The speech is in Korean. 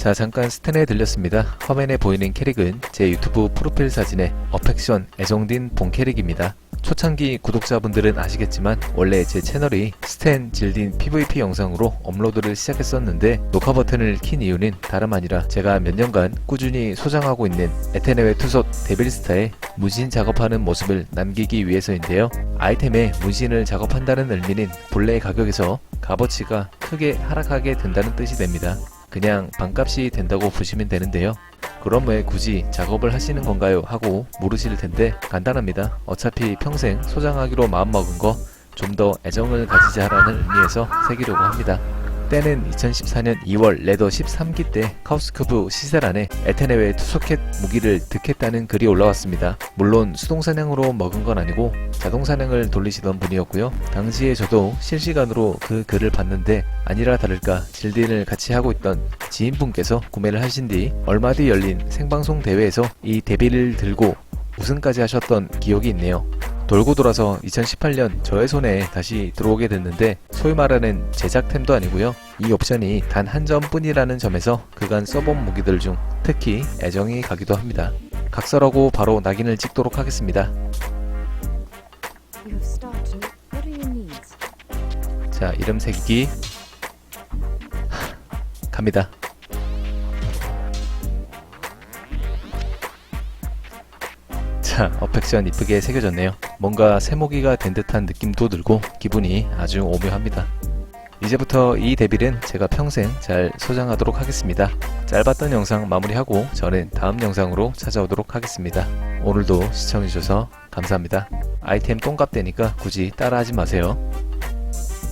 자 잠깐 스탠에 들렸습니다. 화면에 보이는 캐릭은 제 유튜브 프로필 사진에 어펙션 애정딘 본 캐릭입니다. 초창기 구독자분들은 아시겠지만 원래 제 채널이 스탠 질딘 PVP 영상으로 업로드를 시작했었는데 녹화 버튼을 킨 이유는 다름 아니라 제가 몇 년간 꾸준히 소장하고 있는 에테네웨 투솥 데빌스타의 문신 작업하는 모습을 남기기 위해서인데요. 아이템에 문신을 작업한다는 의미는 본래 가격에서 값어치가 크게 하락하게 된다는 뜻이 됩니다. 그냥 반값이 된다고 보시면 되는데요. 그럼 왜 굳이 작업을 하시는 건가요? 하고 물으실 텐데 간단합니다. 어차피 평생 소장하기로 마음먹은 거 좀 더 애정을 가지자라는 의미에서 새기려고 합니다. 때는 2014년 2월 레더 13기 때 카우스큐브 시세란에 에테네웨 투소켓 무기를 득했다는 글이 올라왔습니다. 물론 수동사냥으로 먹은 건 아니고 자동사냥을 돌리시던 분이었고요. 당시에 저도 실시간으로 그 글을 봤는데 아니라 다를까 질딘을 같이 하고 있던 지인분께서 구매를 하신 뒤 얼마 뒤 열린 생방송 대회에서 이 데뷔를 들고 우승까지 하셨던 기억이 있네요. 돌고 돌아서 2018년 저의 손에 다시 들어오게 됐는데 소위 말하는 제작템도 아니고요. 이 옵션이 단 한 점뿐이라는 점에서 그간 써본 무기들 중 특히 애정이 가기도 합니다. 각설하고 바로 낙인을 찍도록 하겠습니다. 자, 이름 새기기. 갑니다. 자, 어펙션 이쁘게 새겨졌네요. 뭔가 세모기가 된 듯한 느낌도 들고 기분이 아주 오묘합니다. 이제부터 이 데빌은 제가 평생 잘 소장하도록 하겠습니다. 짧았던 영상 마무리하고 저는 다음 영상으로 찾아오도록 하겠습니다. 오늘도 시청해주셔서 감사합니다. 아이템 똥값 되니까 굳이 따라하지 마세요.